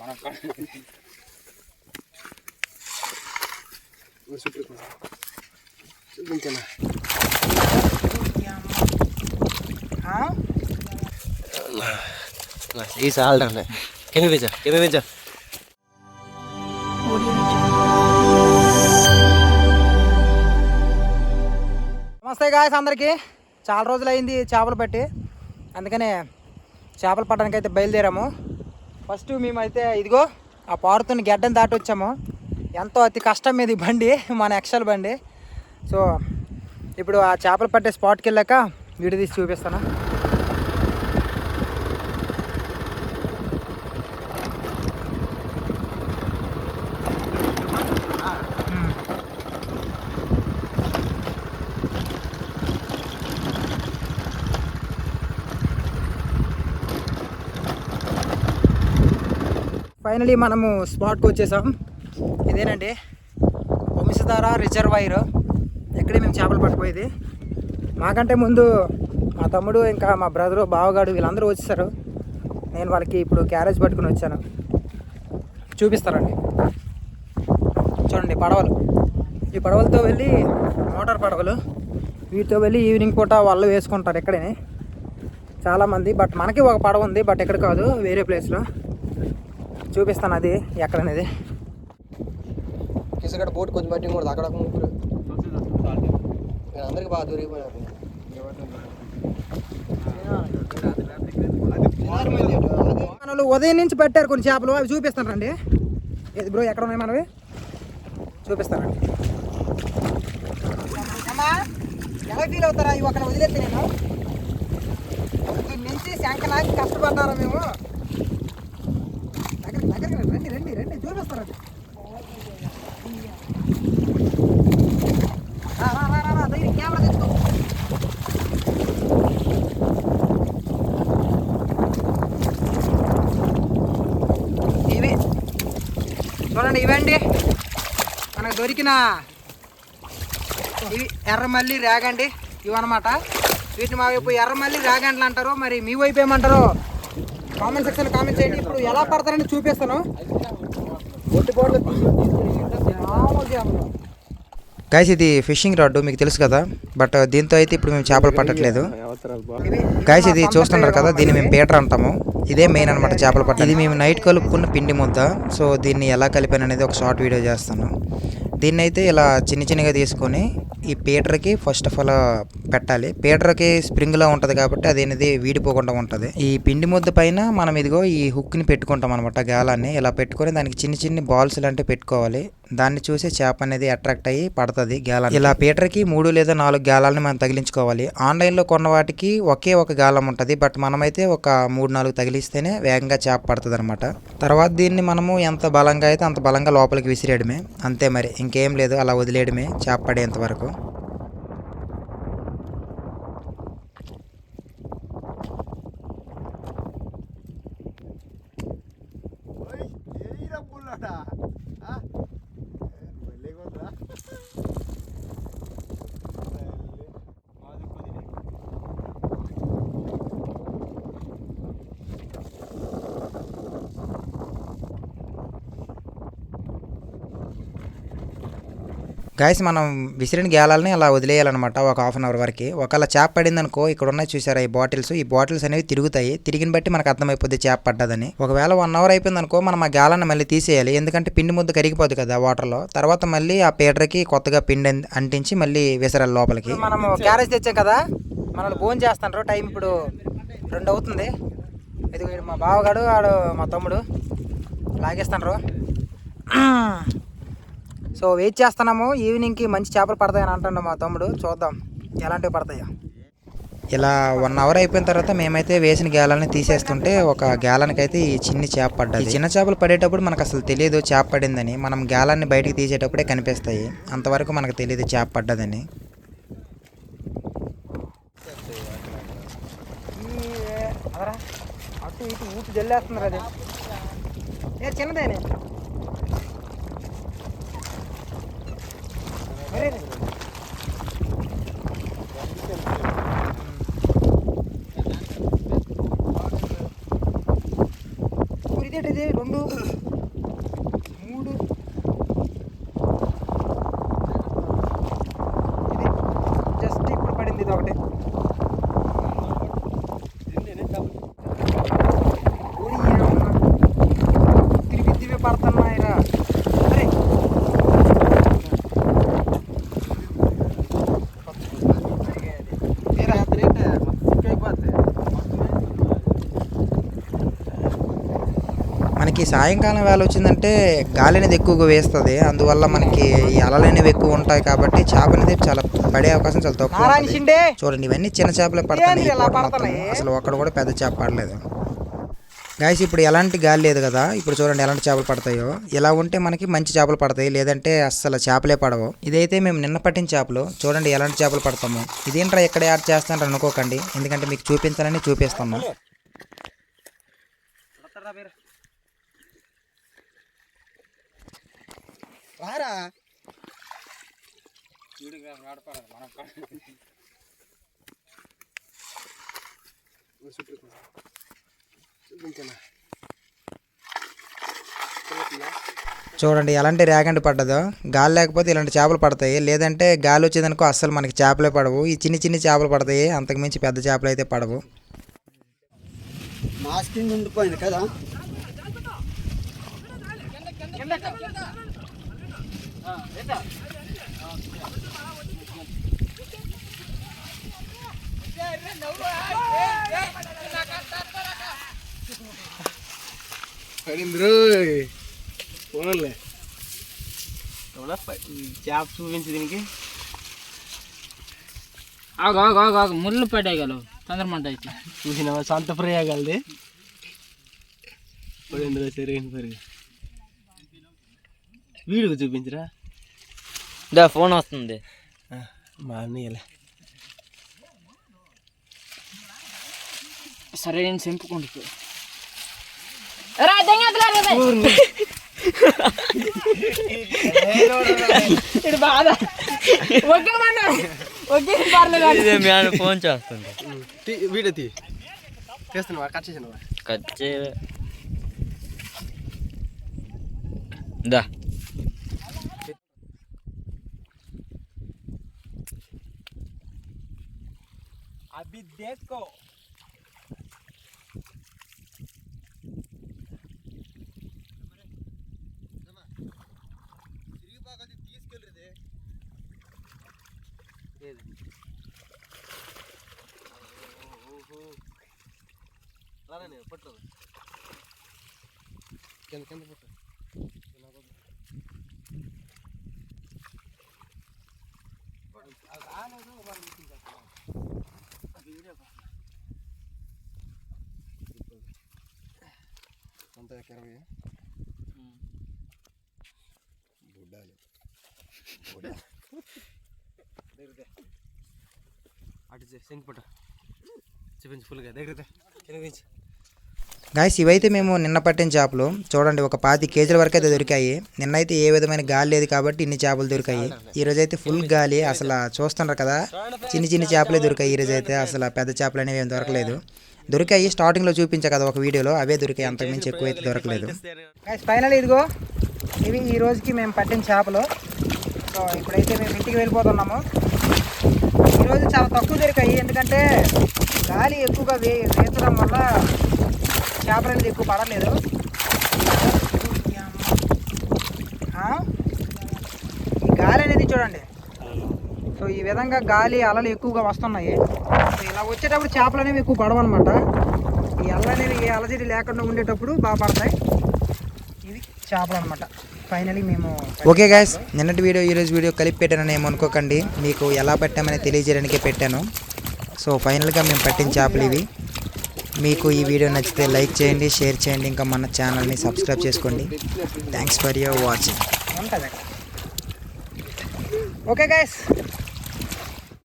మనం చూపించనా ఈ పెంచా పెంచా నమస్తే గాయస్ అందరికీ. చాలా రోజులు అయింది చేపలు పట్టి. అందుకనే చేపలు పట్టడానికి అయితే బయలుదేరాము. ఫస్ట్ మేమైతే ఇదిగో ఆ పారుతున్న గెడ్డను దాటి వచ్చాము ఎంతో అతి కష్టం మీద ఈ బండి మన ఎక్సెల్ బండి. సో ఇప్పుడు ఆ చేపలు పట్టే స్పాట్కి వెళ్ళాక వీడియో తీసి చూపిస్తాను. ఫైనలీ మనము స్పాట్కి వచ్చేసాం. ఇదేనండి. వంశధార రిజర్వాయర్. ఎక్కడే మేము చేపలు పట్టుకుపోయేది. మాకంటే ముందు మా తమ్ముడు ఇంకా మా బ్రదరు బావగాడు వీళ్ళందరూ వచ్చేసారు. నేను వాళ్ళకి ఇప్పుడు క్యారేజ్ పట్టుకుని వచ్చాను. చూపిస్తారండి చూడండి పడవలు. ఈ పడవలతో వెళ్ళి మోటార్ పడవలు. వీటితో వెళ్ళి ఈవినింగ్ పూట వాళ్ళు వేసుకుంటారు ఇక్కడే చాలామంది బట్ మనకి ఒక పడవ ఉంది బట్ ఎక్కడ కాదు వేరే ప్లేస్లో చూపిస్తాను అది ఎక్కడనేది. కిసగడ బోట్ కొంచెం బట్టి కూడా అక్కడ ముగ్గురు. అందరికి బాగా దొరికిపోయారు మనలు ఉదయం నుంచి పట్టారు కొన్ని చేపలు అవి చూపిస్తాను రండి. ఏది బ్రో ఎక్కడ ఉన్నాయి మనవి? చూపిస్తానండి అమ్మా ఎలా ఫీల్ అవుతారా? ఇవి అక్కడ వదిలేస్తే నేను. దీని నుంచి శంకలాకి కష్టపడ్డారా మేము? దగ్గర రండి రండి రండి చూపిస్తారండి రా రా రా రా, రా ఇవి చూడండి ఇవండి. మనకు దొరికిన ఇవి ఎర్రమల్లి రేగండి. ఇవన్నమాట. వీటిని మా వైపు ఎర్రమల్లి రేగండ్లు అంటారు. మరి మీ వైపు ఏమంటారు? కామెంట్ సెక్షన్ కామెంట్ చేయండి. ఇప్పుడు ఎలా పడతారని చూపిస్తాను. గైస్ ఇది ఫిషింగ్ రాడ్ మీకు తెలుసు కదా. బట్ దీంతో అయితే ఇప్పుడు మేము చేపలు పట్టట్లేదు. గైస్ ఇది చూస్తున్నారు కదా దీన్ని మేము పీటర్ అంటాము. ఇదే మెయిన్ అనమాట చేపలు పట్ట ఇది మేము నైట్ కలుపుకున్న పిండి ముద్ద. సో దీన్ని ఎలా కలిపాను అనేది ఒక షార్ట్ వీడియో చేస్తాను. దీన్ని అయితే ఇలా చిన్న చిన్నగా తీసుకొని ఈ పీటర్కి ఫస్ట్ ఆఫ్ ఆల్ పెట్టాలి. పీటర్కి స్ప్రింగ్లో ఉంటుంది కాబట్టి అది అనేది వీడిపోకుండా ఉంటుంది. ఈ పిండి ముద్ద పైన మనం ఇదిగో ఈ హుక్ని పెట్టుకుంటాం అనమాట గాలాన్ని. ఇలా పెట్టుకొని దానికి చిన్న చిన్న బాల్స్ లాంటివి పెట్టుకోవాలి. దాన్ని చూసి చేప అనేది అట్రాక్ట్ అయ్యి పడుతుంది గాలం ఇలా పీటర్కి మూడు లేదా నాలుగు గాలాలని మనం తగిలించుకోవాలి. ఆన్లైన్లో కొన్న వాటికి ఒకే ఒక గాలం ఉంటుంది. బట్ మనమైతే ఒక మూడు నాలుగు తగిలిస్తేనే వేగంగా చేప పడుతుంది అనమాట తర్వాత దీన్ని మనము ఎంత బలంగా అయితే అంత బలంగా లోపలికి విసిరేయడమే. అంతే మరి. ఇంకేం లేదు. అలా వదిలేయడమే చేప పడేంత వరకు. గాయస్ మనం విసిరిన గేలాలని అలా వదిలేయాలన్నమాట ఒక హాఫ్ అన్ అవర్ వరకు. ఒకవేళ చేప పడింది అనుకో ఇక్కడ ఉన్నాయి చూసారా ఈ బాటిల్స్ ఈ బాటిల్స్ అనేవి తిరుగుతాయి. తిరిగిన బట్టి మనకు అర్థమైపోద్ది చేప పడ్డదని. ఒకవేళ వన్ అవర్ అయిపోయిందనుకో మనం ఆ గేలాన్ని మళ్ళీ తీసేయాలి. ఎందుకంటే పిండి ముద్ద కరిగిపోద్ది కదా వాటర్లో తర్వాత మళ్ళీ ఆ పీటర్కి కొత్తగా పిండి అంటించి మళ్ళీ విసరాలి లోపలికి. మనం క్యారేజ్ తెచ్చాం కదా మనల్ని భోజనం చేస్తాను టైం ఇప్పుడు రెండు అవుతుంది. ఇది మా బావగాడు ఆడు మా తమ్ముడు లాగేస్తాను సో వెయిట్ చేస్తున్నాము. ఈవినింగ్కి మంచి చేపలు పడతాయని అంటాడు మా తమ్ముడు. చూద్దాం ఎలాంటివి పడతాయో. ఇలా వన్ అవర్ అయిపోయిన తర్వాత మేమైతే వేసిన గేలాలని తీసేస్తుంటే ఒక గేలానికి అయితే ఈ చిన్ని చేప పడ్డది. చిన్న చేపలు పడేటప్పుడు మనకు అసలు తెలియదు చేప పడిందని. మనం గేలాన్ని బయటికి తీసేటప్పుడే కనిపిస్తాయి. అంతవరకు మనకు తెలియదు చేప పడ్డదని. అదరా అటు ఇటు ఊపి జల్లేస్తున్నారు అది ఏ చిన్నదేనే. మరి ఊరి ఇదేంటి ఇది రెండు సాయంకాలం వేళ వచ్చిందంటే గాలి అనేది ఎక్కువగా వేస్తుంది. అందువల్ల మనకి ఈ అలలు అనేవి ఎక్కువ ఉంటాయి కాబట్టి చేప అనేది చాలా పడే అవకాశం చాలా తక్కువ ఉంటుంది. చూడండి ఇవన్నీ చిన్న చేపలే పడతాయి. ఈ పూట మొత్తం. అసలు ఒక్కడ కూడా పెద్ద చేప పడలేదు. గాయస్ ఇప్పుడు ఎలాంటి గాలి లేదు కదా. ఇప్పుడు చూడండి ఎలాంటి చేపలు పడతాయో. ఇలా ఉంటే మనకి మంచి చేపలు పడతాయి. లేదంటే అస్సలు చేపలే పడవు. ఇదైతే మేము నిన్న పట్టిన చేపలు. చూడండి ఎలాంటి చేపలు పడతాము. ఇదేంట్రా ఎక్కడ యాడ్ చేస్తాను అనుకోకండి. ఎందుకంటే మీకు చూపించాలని చూపిస్తాము రారా చూడండి ఎలాంటి రేగండి పడ్డదో గాలి లేకపోతే ఇలాంటి చేపలు పడతాయి లేదంటే గాలి వచ్చేదనుకో అస్సలు మనకి చేపలే పడవు ఈ చిన్ని చిన్ని చేపలు పడతాయి అంతకుమించి పెద్ద చేపలు అయితే పడవు మాస్కింగ్ ఉండిపోయింది కదా పడింది రోయ్ చేప చూపించు దీనికి ఆగు ఆగు ఆగు ఆగు ముళ్ళు పెట్టేయగలవు తొందరమంట అయితే చూసిన సొంత ప్రయోగాలది పడిందిరా సరైన పరుగు వీడికి చూపించరా? దా ఫోన్ వస్తుంది. మా అన్నయ్యలే. సరే నేను చెంపుకుంటు బాధ. ఫోన్ చేస్తుంది వీడియో తీ. చేస్తున్నావా కట్ చేసినవా కట్ చే దా. అభి దేకో పట్టు కింద కింద పట్టు అంత ఇరవై బుడ్డాలి అటు శంకి పట్టు. చూపించు ఫుల్గా దగ్గర గాయస్ ఇవైతే మేము నిన్న పట్టిన చేపలు. చూడండి ఒక పాతి కేజీల వరకు అయితే దొరికాయి. నిన్నైతే ఏ విధమైన గాలి లేదు కాబట్టి ఇన్ని చేపలు దొరికాయి. ఈ రోజు అయితే ఫుల్ గాలి. అసలు చూస్తున్నారు కదా చిన్ని చిన్ని చేపలే దొరికాయి ఈ రోజు అయితే. అసలు పెద్ద చేపలు అనేవి ఏం దొరకలేదు. దొరికాయి స్టార్టింగ్లో చూపించా కదా ఒక వీడియోలో అవే దొరికాయి అంతకుమించి ఎక్కువ అయితే దొరకలేదు. ఫైనల్ ఇదిగో ఇవి ఈ రోజుకి మేము పట్టిన చేపలు. సో ఇప్పుడైతే మేము ఇంటికి వెళ్ళిపోతున్నాము. ఈరోజు చాలా తక్కువ దొరికాయి ఎందుకంటే గాలి ఎక్కువగా వే వేసడం వల్ల చేపలు అనేది ఎక్కువ పడలేదు. ఈ గాలి అనేది చూడండి. సో ఈ విధంగా గాలి అలలు ఎక్కువగా వస్తున్నాయి. ఇలా వచ్చేటప్పుడు చేపలు అనేవి ఎక్కువ పడవన్నమాట. ఈ అలలు అనేవి ఏ అలజడి లేకుండా ఉండేటప్పుడు బాగా పడతాయి. ఇవి చేపలు అనమాట ఫైనలీ మేము ఓకే గాయస్ నిన్నటి వీడియో ఈరోజు వీడియో కలిపి పెట్టానని ఏమనుకోకండి మీకు ఎలా పెట్టామని తెలియజేయడానికే పెట్టాను. సో ఫైనల్గా మేము పట్టిన చేపలు ఇవి. మీకు ఈ వీడియో నచ్చితే లైక్ చేయండి షేర్ చేయండి. ఇంకా మన ఛానల్ని సబ్స్క్రైబ్ చేసుకోండి. Thanks for your watching okay guys